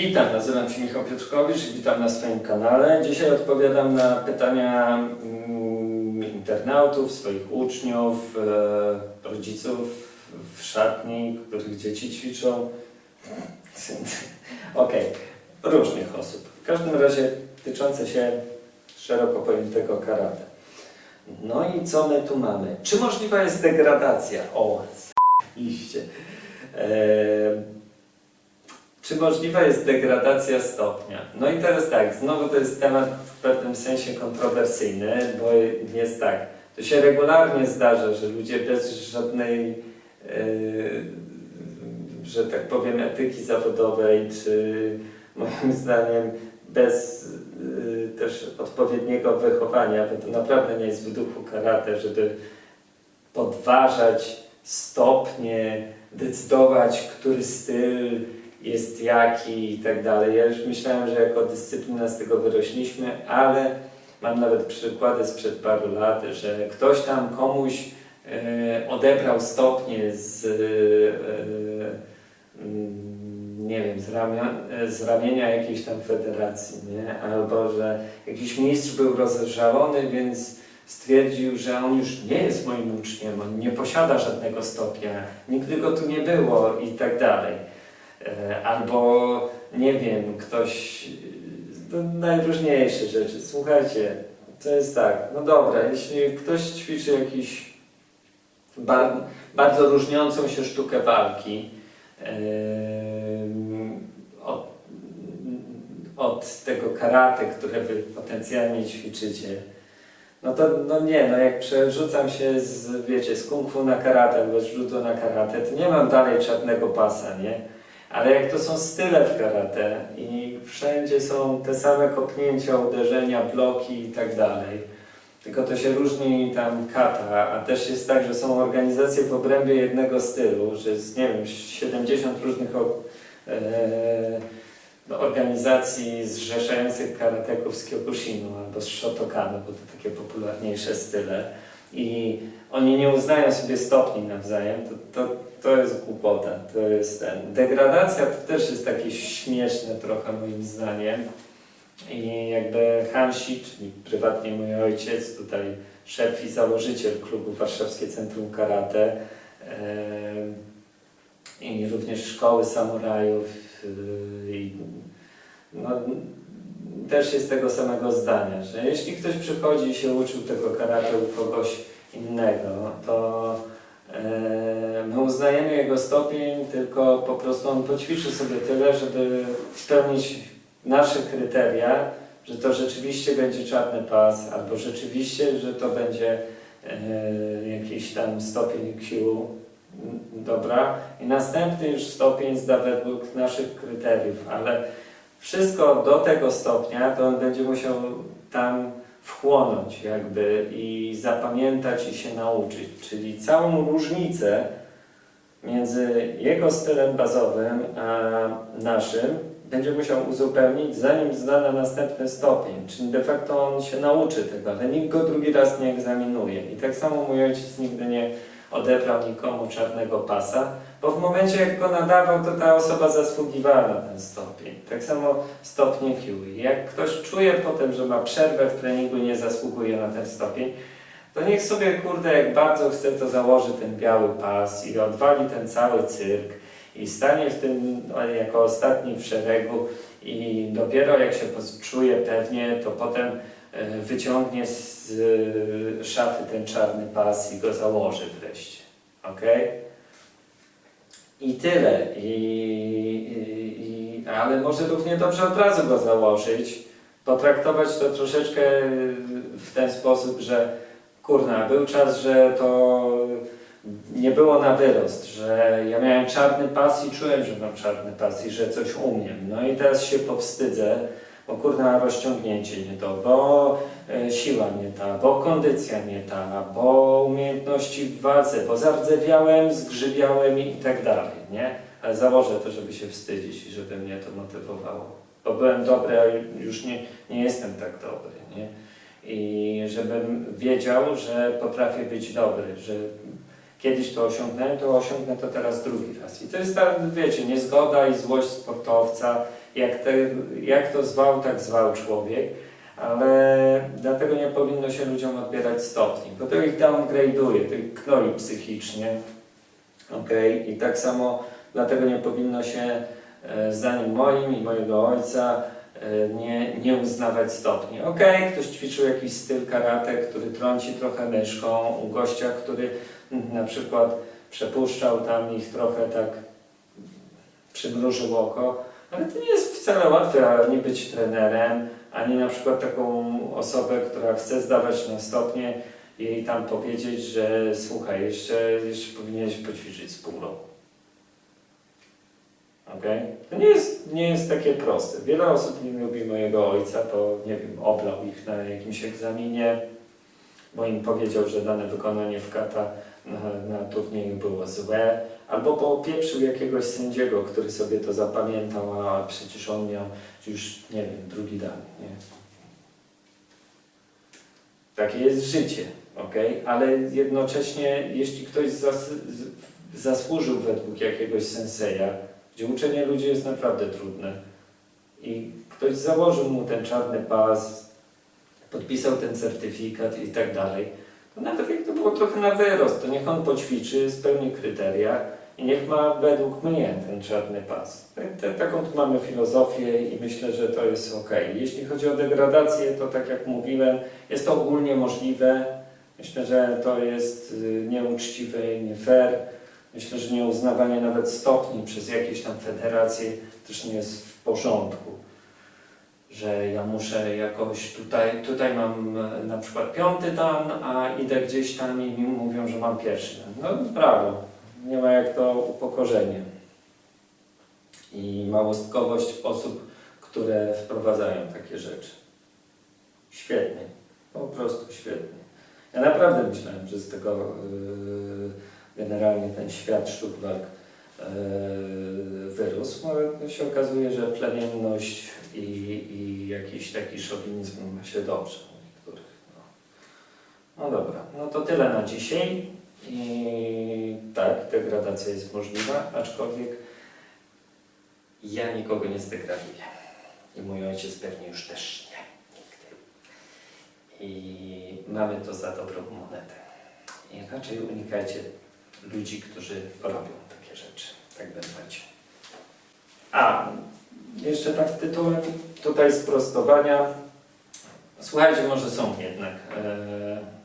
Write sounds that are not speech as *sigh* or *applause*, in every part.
Witam, nazywam się Michał Piotrkowicz witam na swoim kanale. Dzisiaj odpowiadam na pytania mm, internautów, swoich uczniów, e, rodziców w szatni, których dzieci ćwiczą. *laughs* Okej, różnych osób. W każdym razie tyczące się szeroko pojętego karate. No i co my tu mamy? Czy możliwa jest degradacja? O, iście. Czy możliwa jest degradacja stopnia? No i teraz tak, znowu to jest temat w pewnym sensie kontrowersyjny, bo jest tak, to się regularnie zdarza, że ludzie bez żadnej, e, że tak powiem, etyki zawodowej, czy moim zdaniem bez e, też odpowiedniego wychowania, bo to naprawdę nie jest w duchu karate, żeby podważać stopnie, decydować, który styl jest jaki i tak dalej. Ja już myślałem, że jako dyscyplina z tego wyrośliśmy, ale mam nawet przykłady sprzed paru lat, że ktoś tam komuś e, odebrał stopnie z, e, mm, nie wiem, z, z ramienia jakiejś tam federacji, nie? albo że jakiś mistrz był rozżalony, więc stwierdził, że on już nie jest moim uczniem, on nie posiada żadnego stopnia, nigdy go tu nie było i tak dalej. E, Albo nie wiem, ktoś, no, najróżniejsze rzeczy. Słuchajcie, to jest tak, no dobra, jeśli ktoś ćwiczy jakiś bar, bardzo różniącą się sztukę walki em, od, od tego karate, które wy potencjalnie ćwiczycie, no to no nie, no jak przerzucam się z, wiecie, z kung fu na karate albo z na karate, to nie mam dalej czarnego pasa, nie? Ale jak to są style w karate i wszędzie są te same kopnięcia, uderzenia, bloki i tak dalej, tylko to się różni tam kata, a też jest tak, że są organizacje w obrębie jednego stylu, że jest, nie wiem, 70 różnych e, organizacji zrzeszających karateków z Kyokushinu albo z Shotokanu, bo to takie popularniejsze style i oni nie uznają sobie stopni nawzajem, to, to, to jest głupota, to jest ten. Degradacja to też jest takie śmieszne trochę moim zdaniem. I jakby Hansi, czyli prywatnie mój ojciec, tutaj szef i założyciel klubu Warszawskie Centrum Karate em, i również szkoły samurajów y, i no, też jest tego samego zdania, że jeśli ktoś przychodzi i się uczył tego karate u kogoś innego, to e, my uznajemy jego stopień, tylko po prostu on poćwiczy sobie tyle, żeby spełnić nasze kryteria, że to rzeczywiście będzie czarny pas, albo rzeczywiście, że to będzie e, jakiś tam stopień Q, dobra, i następny już stopień zda według naszych kryteriów, ale wszystko do tego stopnia, to on będzie musiał tam wchłonąć jakby i zapamiętać i się nauczyć. Czyli całą różnicę między jego stylem bazowym a naszym będzie musiał uzupełnić, zanim zda na następny stopień. Czyli de facto on się nauczy tego, ale nikt go drugi raz nie egzaminuje. I tak samo mój ojciec nigdy nie odebrał nikomu czarnego pasa, bo w momencie jak go nadawał, to ta osoba zasługiwała na ten stopień. Tak samo stopnie Q. I Jak ktoś czuje potem, że ma przerwę w treningu i nie zasługuje na ten stopień, to niech sobie, kurde, jak bardzo chce, to założy ten biały pas i odwali ten cały cyrk i stanie w tym no, jako ostatni w szeregu i dopiero jak się czuje pewnie, to potem wyciągnie z e, szafy ten czarny pas i go założy wreszcie. Okej? I tyle. I, i, i, ale może równie dobrze od razu go założyć, potraktować to troszeczkę w ten sposób, że kurna, był czas, że to nie było na wyrost, że ja miałem czarny pas i czułem, że mam czarny pas i że coś umiem. No i teraz się powstydzę, bo kurna rozciągnięcie nie to, bo e, siła nie ta, bo kondycja nie ta, bo umiejętności w walce, bo zardzewiałem, zgrzybiałem i tak dalej, nie? Ale założę to, żeby się wstydzić i żeby mnie to motywowało. Bo byłem dobry, a już nie, nie jestem tak dobry, nie? I żebym wiedział, że potrafię być dobry, że kiedyś to osiągnąłem, to osiągnę to teraz drugi raz. I to jest ta, wiecie, niezgoda i złość sportowca jak, te, jak to zwał, tak zwał człowiek, ale dlatego nie powinno się ludziom odbierać stopni, bo to ich downgrade'uje, to ich knoi psychicznie, okej, i tak samo dlatego nie powinno się, e, zdaniem moim i mojego ojca, e, nie, nie uznawać stopni. Okej, ktoś ćwiczył jakiś styl karate, który trąci trochę myszką, u gościa, który na przykład przepuszczał tam ich trochę tak, przymrużył oko, ale to nie jest wcale łatwe ani być trenerem, ani na przykład taką osobę, która chce zdawać na stopnie, jej tam powiedzieć, że słuchaj, jeszcze, jeszcze powinieneś poćwiczyć z pół roku. Okej? To nie jest, nie jest takie proste. Wiele osób nie lubi mojego ojca, bo nie wiem, oblał ich na jakimś egzaminie, bo im powiedział, że dane wykonanie w kata na, na turnieju było złe, albo popieprzył jakiegoś sędziego, który sobie to zapamiętał, a przecież on miał już, nie wiem, drugi dan. Nie? Takie jest życie, ok? Ale jednocześnie, jeśli ktoś zas, zasłużył według jakiegoś senseja, gdzie uczenie ludzi jest naprawdę trudne i ktoś założył mu ten czarny pas, podpisał ten certyfikat i tak dalej, to nawet jak to było trochę na wyrost, to niech on poćwiczy, spełni kryteria i niech ma według mnie ten czarny pas. Tak- tak- Taką tu mamy filozofię i myślę, że to jest ok. Jeśli chodzi o degradację, to tak jak mówiłem, jest to ogólnie możliwe. Myślę, że to jest y, nieuczciwe i nie fair. Myślę, że nieuznawanie nawet stopni przez jakieś tam federacje też nie jest w porządku. Że ja muszę jakoś tutaj, tutaj mam e, na przykład piąty dan, a idę gdzieś tam i mi mówią, że mam pierwszy. No brawo, nie ma jak to upokorzenie. I małostkowość osób, które wprowadzają takie rzeczy. Świetnie, po prostu świetnie. Ja naprawdę myślałem, że z tego yy, generalnie ten świat sztuk walk yy, wyrósł, ale się okazuje, że plemienność i, i jakiś taki szowinizm ma się dobrze u niektórych. No. no dobra, no to tyle na dzisiaj. I tak, degradacja jest możliwa, aczkolwiek ja nikogo nie zdegraduję. I mój ojciec pewnie już też nie. Nigdy. I mamy to za dobrą monetę. I raczej unikajcie ludzi, którzy robią takie rzeczy. Tak będziecie. A, jeszcze tak tytułem tutaj sprostowania. Słuchajcie, może są jednak e,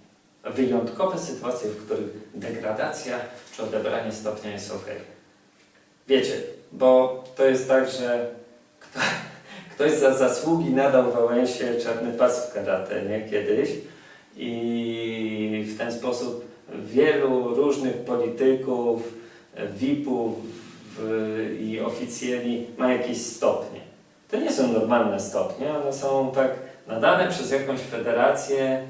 wyjątkowe sytuacje, w których degradacja czy odebranie stopnia jest ok. Wiecie, bo to jest tak, że kto, *laughs* ktoś za zasługi nadał Wałęsie czarny pas w karate, nie? Kiedyś. I w ten sposób wielu różnych polityków, VIP-ów i oficjeli ma jakieś stopnie. To nie są normalne stopnie, one są tak nadane przez jakąś federację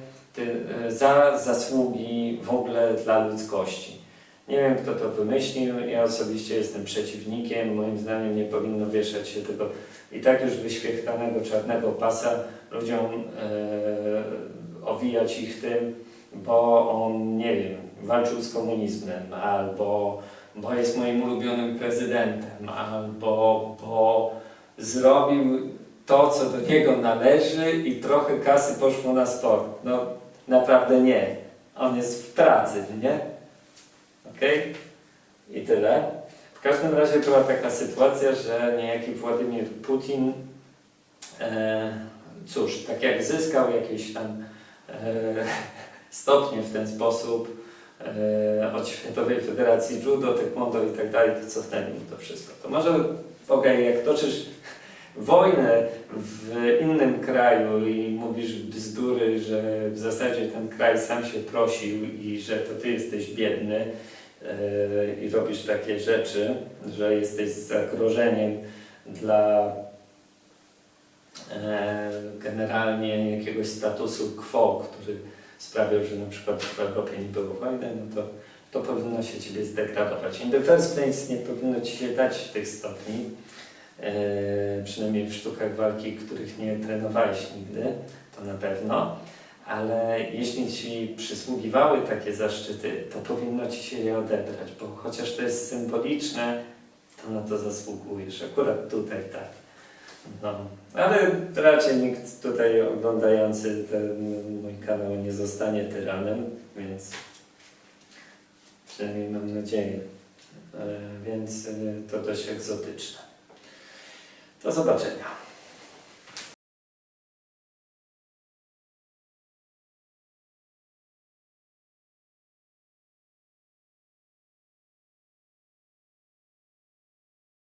za zasługi w ogóle dla ludzkości. Nie wiem, kto to wymyślił. Ja osobiście jestem przeciwnikiem. Moim zdaniem nie powinno wieszać się tego i tak już wyświechtanego czarnego pasa ludziom e, owijać ich tym, bo on, nie wiem, walczył z komunizmem, albo bo jest moim ulubionym prezydentem, albo bo zrobił to, co do niego należy i trochę kasy poszło na sport. No naprawdę nie. On jest w pracy, nie? Okej? I tyle. W każdym razie była taka sytuacja, że niejaki Władimir Putin, e, cóż, tak jak zyskał jakieś tam e, stopnie w ten sposób e, od Światowej Federacji Judo, Taekwondo i tak dalej, to cofnęli mu to wszystko. To może, okej, jak toczysz wojnę w innym kraju i mówisz bzdury, że w zasadzie ten kraj sam się prosił i że to ty jesteś biedny e, i robisz takie rzeczy, że jesteś zagrożeniem dla e, generalnie jakiegoś statusu quo, który sprawiał, że na przykład w Europie nie było wojny, no to, to powinno się ciebie zdegradować. In the first place nie powinno ci się dać tych stopni, przynajmniej w sztukach walki, których nie trenowałeś nigdy, to na pewno, ale jeśli ci przysługiwały takie zaszczyty, to powinno ci się je odebrać, bo chociaż to jest symboliczne, to na to zasługujesz. Akurat tutaj tak. No, ale raczej nikt tutaj oglądający ten mój kanał nie zostanie tyranem, więc przynajmniej mam nadzieję. E, Więc e, to dość egzotyczne. Do zobaczenia.